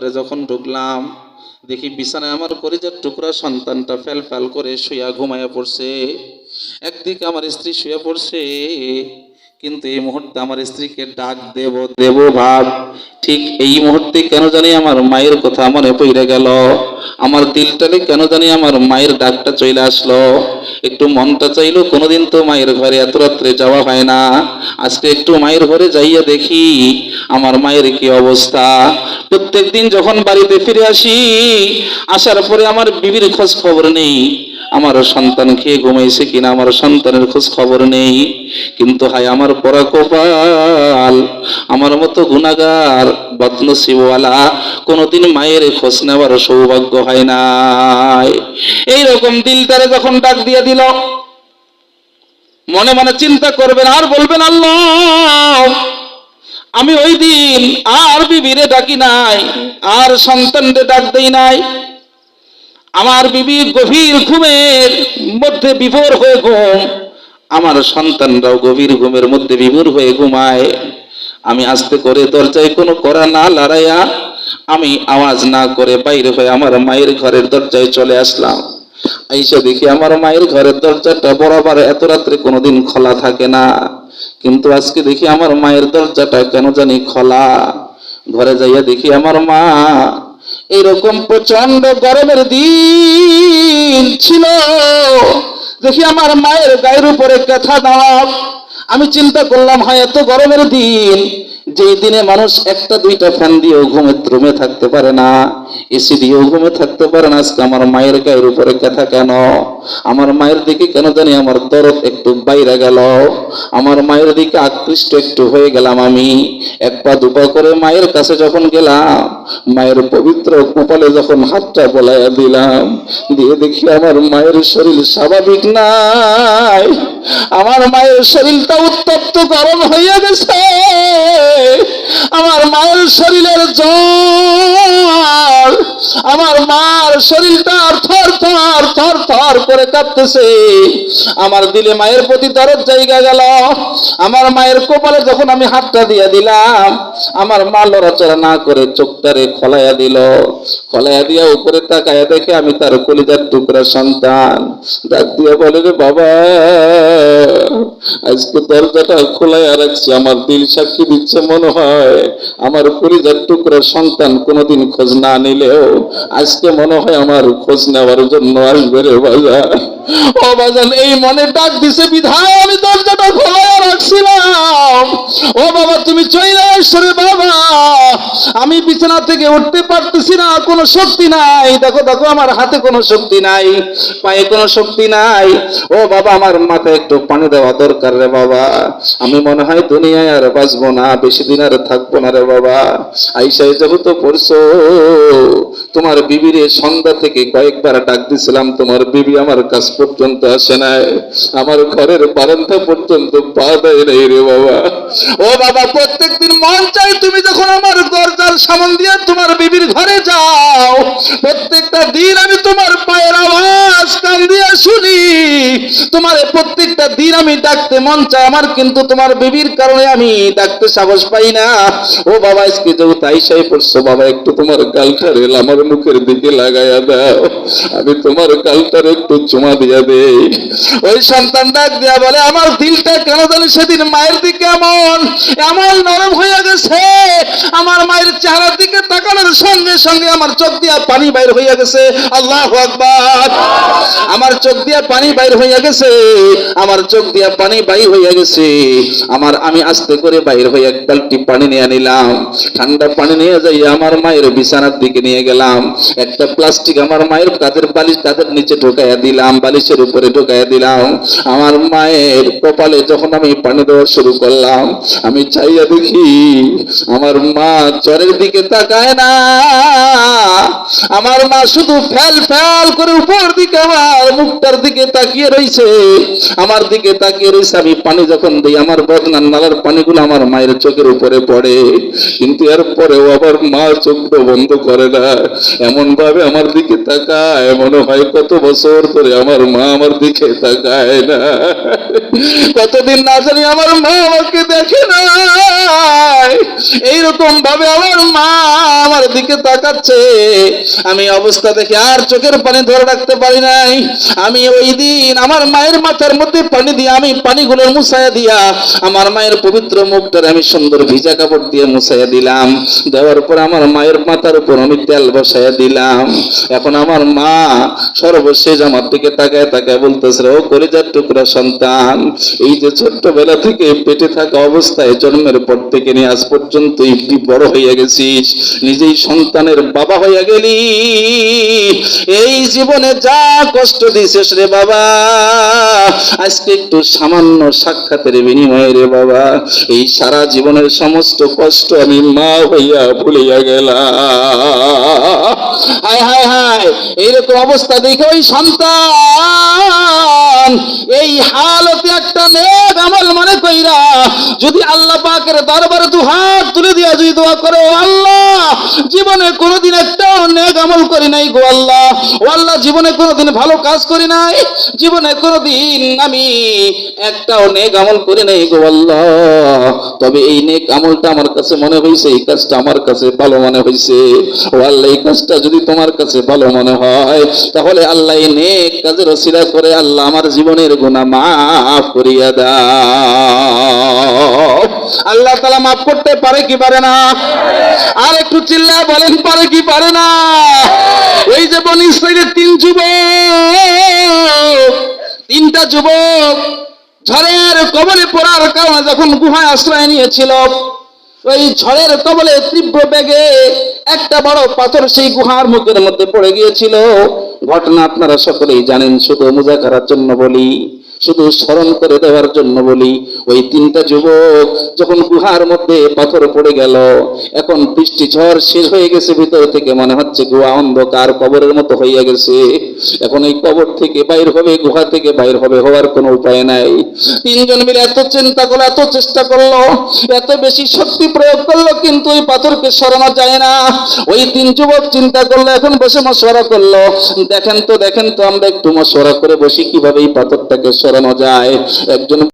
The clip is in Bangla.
আরে যখন ঢুকলাম, দেখি বিছানায় আমার করিজার টুকরা সন্তানটা ফেল ফ্যাল করে শুয়া ঘুমায়া পড়ছে। একদিকে আমার স্ত্রী শুয়ে পড়ছে কিন্তু এই মুহূর্তে আমার স্ত্রীকে ডাক দেব দেব ভাব, ঠিক এই মুহূর্তে কেন জানি আমার মায়ের কথা মনে পড়ে গেল। আমার দিলটারে কেন জানি আমার মায়ের ডাকটা চলে আসলো। একটু মনটা চাইলো কোনোদিন তো মায়ের ঘরে এত রাত্রে যাওয়া হয় না। আজকে একটু মায়ের ঘরে যাইয়া দেখি আমার মায়ের কি অবস্থা। প্রত্যেক দিন যখন বাড়িতে ফিরে আসি, আসার পরে আমার বিবির খোঁজ খবর নেই। আমার সন্তান খেয়ে ঘুমাইছে কিনা আমার সন্তানের খোঁজ খবর নেই। কিন্তু হায় আমার পরা কপাল, আমার মতো গুণাগার, বদনসিবওয়ালা, কোনোদিন মায়ের খোঁজ নেওয়ার সৌভাগ্য হয় নাই। এইরকম দিল তারে যখন ডাক দিয়ে দিল, মনে মনে চিন্তা করবেন, আর বলবেন আল্লাহ, আমি ওই দিন আর বিবিরে ডাকি নাই, আর সন্তানরে ডাক দেই নাই। আমার বিবি গভীর ঘুমের মধ্যে বিভোর হয়ে ঘুম। আমার সন্তানরাও গভীর ঘুমের মধ্যে বিভোর হয়ে ঘুমায়। আমি আস্তে করে দরজায় কোনো করা না লড়াইয়া আমি আওয়াজ না করে বাইরে হয়ে আমার মায়ের ঘরের দরজায় চলে আসলাম। আইসা দেখি আমার মায়ের ঘরের দরজাটা বরাবর এত রাত্রে কোনোদিন খোলা থাকে না। কিন্তু আজকে দেখি আমার মায়ের দরজাটা কেন জানি খোলা। ঘরে যাইয়া দেখি আমার মা এইরকম প্রচণ্ড গরমের দিন ছিল। দেখি আমার মায়ের গায়ের উপরে কথা দাও। আমি চিন্তা করলাম, হয়, এত গরমের দিন। যেই দিনে মানুষ একটা, দুইটা ফ্যান দিয়েও ঘুমে রুমে থাকতে পারে না, এসি দিয়েও ঘুমে থাকতে পারে না, আজকে আমার মায়ের গায়ের উপরে কথা কেন? আমার মায়ের দিকে কেন জানি আমার দরদ একটু বাইরে গেল? আমার মায়ের দিকে আকৃষ্ট একটু হয়ে গেলাম আমি। এক পা দুপা করে মায়ের কাছে যখন গেলাম, মায়ের পবিত্র কপালে যখন হাতটা বলাইয়া দিলাম, দিয়ে দেখি আমার মায়ের শরীর স্বাভাবিক নাই। আমার মায়ের শরীরটা উত্তপ্ত গরম হইয়া গেছে। আমার মায়ের শরীরের জ্বর আমার মার শরীরটা থর থর করে কাঁপতেছে। আমার দিলে মায়ের প্রতি দরদ জায়গা গেল। আমার মায়ের কপালে যখন আমি হাতটা দিয়ে দিলাম, আমার মা লড়াচড়া না করে চোখটারে খলাইয়া দিল। খলাইয়া দিয়া উপরে তাকায়া দেখে আমি তার কলিজার টুকরা সন্তান। ডাক দিয়া বলে, রে বাবা, আজকে দরজাটা খোলাইয়া রাখছি, আমার দিল সাক্ষী দিচ্ছে মনে হয়। আমার কলিজার টুকরা সন্তান কোনোদিন খোঁজ না নিলেও আজকে মনে হয় আমার খোঁজ নেওয়ার জন্য আসবে রে বাজার ও বাজান, এই মনে ডাক দিছে বিধায় আমি দরজাটা খোলাইয়া রাখছিলাম। ও বাবা, তুমি চলে আসছো বাবা। আমি বিছানা থেকে উঠতে পারতেছি না, কোনো শক্তি নাই। দেখো দেখো, আমার হাতে কোনো শক্তি নাই, পায়ে কোনো শক্তি নাই। ও বাবা, আমার মাথায় একটু পানি দেওয়া দরকার রে বাবা। আমি মনে হয় দুনিয়ায় আর বাঁচবো না, বেশি দিন আর থাকব না রে বাবা। আইসাই যখন তো পড়ছো, তোমার বিবিরে সন্ধ্যা থেকে কয়েকবার ডাক দিছিলাম তোমার বিবি। আমার কাছ পর্যন্ত আসে নাই। আমার ঘরের বারান্দা পর্যন্ত পা দেয় নাই রে বাবা। ও বাবা প্রত্যেক দিন মন চাই তুমি যখন আমার দরজার সামন দিয়ে তোমার বিবির ঘরে যাও। প্রত্যেকটা দিন আমি তোমার পায়ের আওয়াজ কান দিয়ে শুনি। তোমার প্রত্যেকটা দিন আমি ডাকতে মন চাই আমার, কিন্তু তোমার বিবির কারণে আমি ডাকতে সাহস পাই না। ও বাবা, আজকে যেহেতু তাই সাই পড়ছো, বাবা, একটু তোমার গালটার এল আমার মুখের দিকে লাগাইয়া দাও। আমি তোমার গালটার একটু চুমা দিয়া দেই। ওই সন্তান ডাক দিয়া বলে, আমার দিলটা কেন জানি সেদিন মায়ের দিকে এমন এমন নরম হয়ে গেছে। আমার মায়ের চেহারার দিকে তাকানোর সঙ্গে সঙ্গে আমার চোখ দিয়া পানি বাইর হইয়া গেছে। আল্লাহ আকবার। আমার চোখ দিয়া পানি বাইর হইয়া গেছে, আমার চোখ দিয়া পানি বাইর হইয়া গেছে। আমার আমি আস্তে করে বাইর হয়ে এক বালতি পানি নিয়ে নিলাম। ঠান্ডা পানি নিয়ে যাই আমার মায়ের বিছানার দিকে নিয়ে গেলাম। একটা প্লাস্টিক আমার মায়ের কাঁধের বালিশ কাঁধের নিচে ঢোকাইয়া দিলাম, বালিশের উপরে ঢোকাইয়া দিলাম। আমার মায়ের কপালে যখন আমি পানি দেওয়া শুরু করলাম, আমি চাইয়া দেখি, আমার মা জ্বরের দিকে তাকায় না। আমার মা শুধু ফ্যাল ফ্যাল করে উপর দিকে আমার মুখটার দিকে তাকিয়ে রয়েছে আমার দিকে তাকিয়ে রয়েছে আমি পানি যখন দিই, আমার বদনার নালার পানিগুলো আমার মায়ের চোখের উপরে পড়ে। কিন্তু এরপরেও আবার মা চোখটা বন্ধ করে না। এমন ভাবে আমার দিকে তাকায়, মনে হয় কত বছর ধরে আমার মা আমার দিকে তাকায় না। কতদিন না জানি আমার মা আমাকে দেখে না এইরকম ভাবে আমার মা আমার দিকে তাকাচ্ছে। আমি অবস্থা দেখে আর চোখের পানি ধরে রাখতে পারি নাই। আমি ওই দিন আমার মায়ের মাথার মধ্যে পানি দিয়ে আমি পানিগুলো মুছাইয়া দিয়া আমার মায়ের পবিত্র মুখটারে আমি সুন্দর ভিজা কাপড় দিয়ে মুছাইয়া দিলাম। দেওয়ার পর আমার মায়ের মাথার উপর আমি তেল বসাইয়া দিলাম। এখন আমার মা সর্বশেষ আমার দিকে তাকায় তাকায় বলতেছে, ও কলিজার টুকরা সন্তান এই যে ছোট্টবেলা থেকে পেটে থাকা অবস্থায় জন্মের পর থেকে নিয়ে আজ পর্যন্ত তুই বড় হইয়া গেছিস। নিজেই সন্তানের বাবা হইয়া গেলি। এই জীবনে যা কষ্ট দিছিস রে বাবা, আজকে একটু সামান্য সাক্ষাতের বিনিময়ে রে বাবা, এই সারা জীবনের সমস্ত কষ্ট আমি মা হইয়া ভুলিয়া গেলাম। হায় হায় হায়, এইরকম অবস্থা দেখে ওই সন্তান, এই হালতে একটা নেক আমল মনে কইরা যদি আল্লাহ পাকের দরবারে দু হাত তুলে দিয়া যদি দোয়া করে, ও আল্লাহ, জীবনে কোনোদিন একটাও নেক আমল করি নাই গো আল্লাহ। ও আল্লাহ, জীবনে কোনোদিন ভালো কাজ করি নাই, জীবনে কোনোদিন আমি একটাও নেক আমল করি নাই গো আল্লাহ। তবে এই নেক আমলটা আমার কাছে মনে হয়েছে এই কাজটা আমার কাছে ভালো মনে হয়েছে ও আল্লাহ, এই কাজটা যদি তোমার কাছে ভালো মনে হয়, তাহলে আল্লাহ এই নেক কাজের রসিলা করে আল্লাহ আমার জীবনের গুণা মাফ করিয়া দাও। আল্লাহ তালা মাফ করতে পারে কি পারে না? আর একটু চিল্লা বলেন, পারে কি পারে না? ওই যে বনি ইসরায়েলের তিন যুবক, তিনটা যুবক ঝড়ের কবলে পড়ার কারণে যখন গুহায় আশ্রয় নিয়েছিল, ওই ঝড়ের কবলে তীব্র বেগে একটা বড় পাথর সেই গুহার মুখের মধ্যে পড়ে গিয়েছিল। ঘটনা আপনারা সকলেই জানেন, শুধু মোজা করার জন্য বলি। শুধু স্মরণ করে দেওয়ার জন্য বলি, ওই তিনটা যুবক যখন গুহার মধ্যে পাথর পড়ে গেল, এখন বৃষ্টি ঝড় শেষ হয়ে গেছে ভিতর থেকে, মনে হচ্ছে গুহা অন্ধকার, কবরের মতো হইয়া গেছে। এখন এই কবর থেকে বাইর হবে, গুহা থেকে বাইর হবে হওয়ার কোনো উপায় নাই। তিনজন মিলে এত চিন্তা করল, এত চেষ্টা করল, এত বেশি শক্তি প্রয়োগ করল, কিন্তু ওই পাথরকে সরানো যায় না। ওই তিন যুবক চিন্তা করল, এখন বসে মশওয়ারা করল। দেখেন তো দেখেন তো, আমরা একটু মশওয়ারা করে বসি, কীভাবে এই পাথরটাকে সরানো যায়? একজন